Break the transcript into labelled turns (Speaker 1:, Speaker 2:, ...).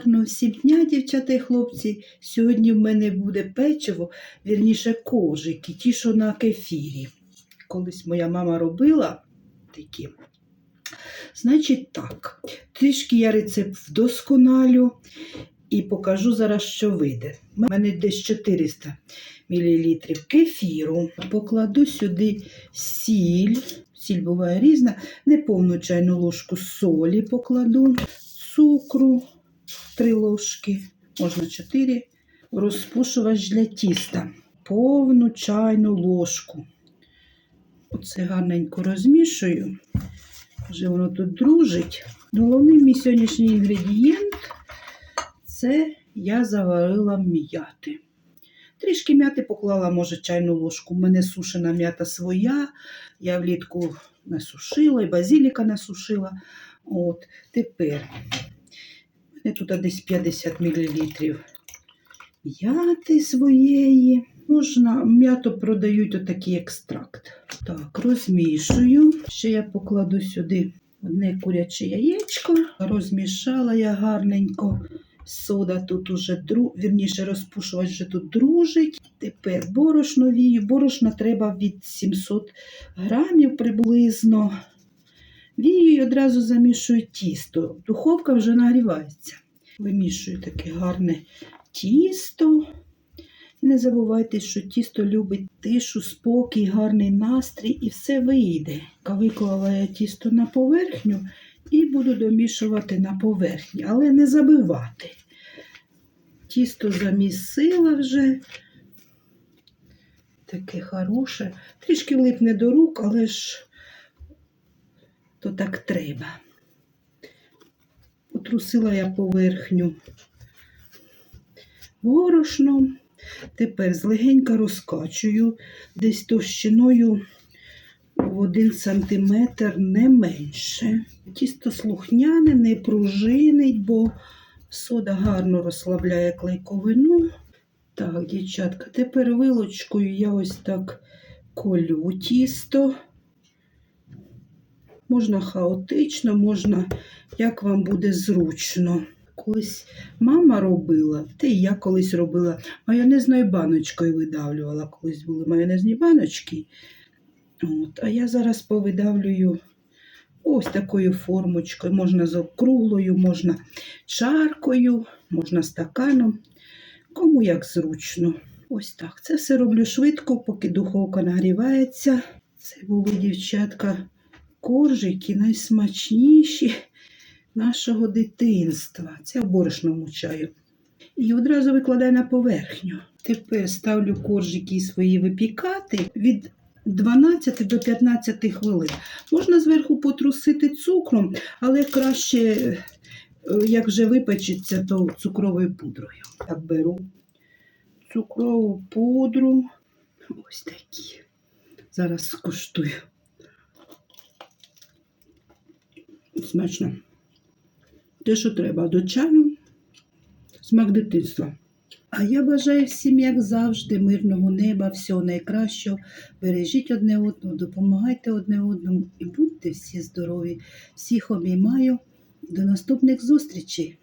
Speaker 1: Гарного всім дня, дівчата і хлопці. Сьогодні в мене буде печиво, вірніше кожики, ті, що на кефірі. Колись моя мама робила такі. Значить так, трішки я рецепт вдосконалю і покажу зараз, що вийде. У мене десь 400 мл кефіру. Покладу сюди сіль. Сіль буває різна. Неповну чайну ложку солі покладу, цукру 3 ложки, можна 4, розпушувач для тіста, повну чайну ложку. Оце гарненько розмішую. Вже воно тут дружить. Головний мій сьогоднішній інгредієнт це я заварила м'яти. Трішки м'яти поклала, може, чайну ложку. У мене сушена м'ята своя. Я влітку насушила і базиліка насушила. От, тепер у тут десь 50 мл м'яти своєї. Можна, м'ято продають отакий екстракт. Так, розмішую. Ще я покладу сюди одне куряче яєчко. Розмішала я гарненько. Сода тут уже дру... вірніше розпушувач вже тут дружить. Тепер борошно вію. Борошна треба від 700 грамів приблизно. Вію і одразу замішую тісто. Духовка вже нагрівається. Вимішую таке гарне тісто. Не забувайте, що тісто любить тишу, спокій, гарний настрій і все вийде. Виклала я тісто на поверхню і буду домішувати на поверхні, але не забивати. Тісто замісила вже. Таке хороше. Трішки липне до рук, але ж то так треба. Потрусила я поверхню борошном. Тепер злегенька розкачую десь товщиною в 1 см не менше. Тісто слухняне, не пружинить, бо сода гарно розслабляє клейковину. Так, дівчатка, тепер вилочкою я ось так колю тісто. Можна хаотично, можна, як вам буде зручно. Колись мама робила, та і я колись робила майонезною баночкою видавлювала. Колись були майонезні баночки. От, а я зараз повидавлюю ось такою формочкою. Можна з округлою, можна чаркою, можна стаканом. Кому як зручно. Ось так. Це все роблю швидко, поки духовка нагрівається. Це були, дівчатка, коржики найсмачніші нашого дитинства. Це в борошному чаю. І одразу викладаю на поверхню. Тепер ставлю коржики свої випікати від 12 до 15 хвилин. Можна зверху потрусити цукром, але краще, е, як вже випечеться, то цукровою пудрою. Так беру цукрову пудру. Ось такі. Зараз скуштую. Смачно. Те, що треба до чаю, смак дитинства. А я бажаю всім, як завжди, мирного неба, всього найкращого. Бережіть одне одного, допомагайте одне одному і будьте всі здорові. Всіх обіймаю. До наступних зустрічей!